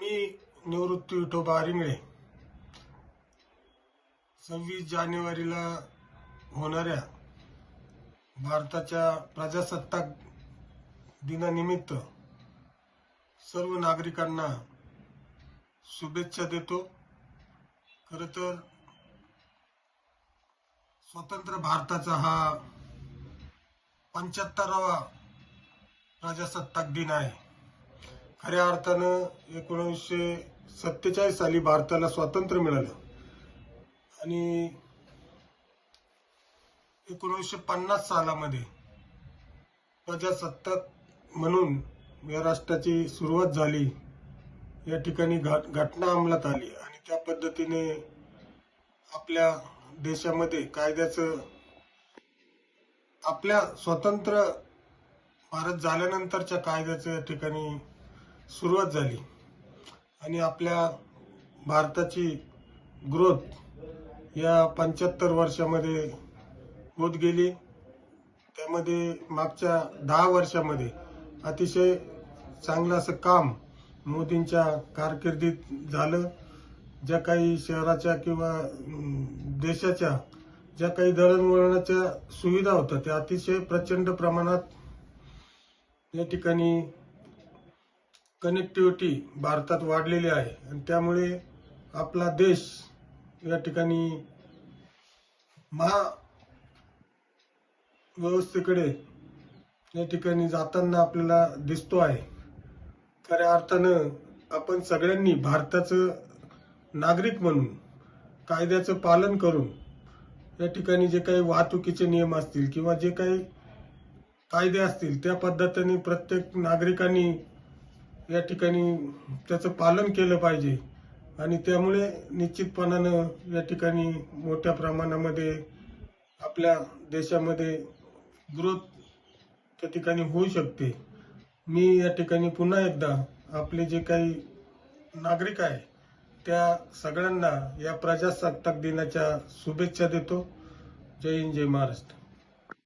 मी निवृत्ती विठोबा रिंगळे सव्वीस जानेवारीला होणाऱ्या भारताच्या प्रजासत्ताक दिनानिमित्त सर्व नागरिकांना शुभेच्छा देतो. खर तर स्वतंत्र भारताचा हा पंच्याहत्तरावा प्रजासत्ताक दिन आहे. खऱ्या अर्थानं एकोणीसशे सत्तेचाळीस साली भारताला स्वातंत्र्य मिळालं. आणि एकोणीसशे पन्नास सालामध्ये प्रजासत्ताक म्हणून या राष्ट्राची सुरुवात झाली. या ठिकाणी घट घटना अंमलात आली. आणि त्या पद्धतीने आपल्या देशामध्ये कायद्याचं आपल्या स्वतंत्र भारत झाल्यानंतरच्या कायद्याचं या ठिकाणी सुरुवात झाली. आणि आपल्या भारताची ग्रोथ या पंच्याहत्तर वर्षामध्ये होत गेली. त्यामध्ये मागच्या दहा वर्षामध्ये अतिशय चांगलं असं काम मोदींच्या कारकिर्दीत झालं. ज्या काही शहराच्या किंवा देशाच्या ज्या काही दळणवळणाच्या सुविधा होत्या त्या अतिशय प्रचंड प्रमाणात या ठिकाणी कनेक्टिव्हिटी भारतात वाढलेली आहे. आणि त्यामुळे आपला देश या ठिकाणी महा व्यवस्थेकडे या ठिकाणी जाताना आपल्याला दिसतो आहे. खऱ्या अर्थानं आपण सगळ्यांनी भारताचं नागरिक म्हणून कायद्याचं पालन करून या ठिकाणी जे काही वाहतुकीचे नियम असतील किंवा जे काही कायदे असतील त्या पद्धतीने प्रत्येक नागरिकांनी या ठिकाणी त्याचं पालन केलं पाहिजे. आणि त्यामुळे निश्चितपणानं या ठिकाणी मोठ्या प्रमाणामध्ये आपल्या देशामध्ये ग्रोथ त्या ठिकाणी होऊ शकते. मी या ठिकाणी पुन्हा एकदा आपले जे काही नागरिक आहे त्या सगळ्यांना या प्रजासत्ताक दिनाच्या शुभेच्छा देतो. जय हिंद जय महाराष्ट्र.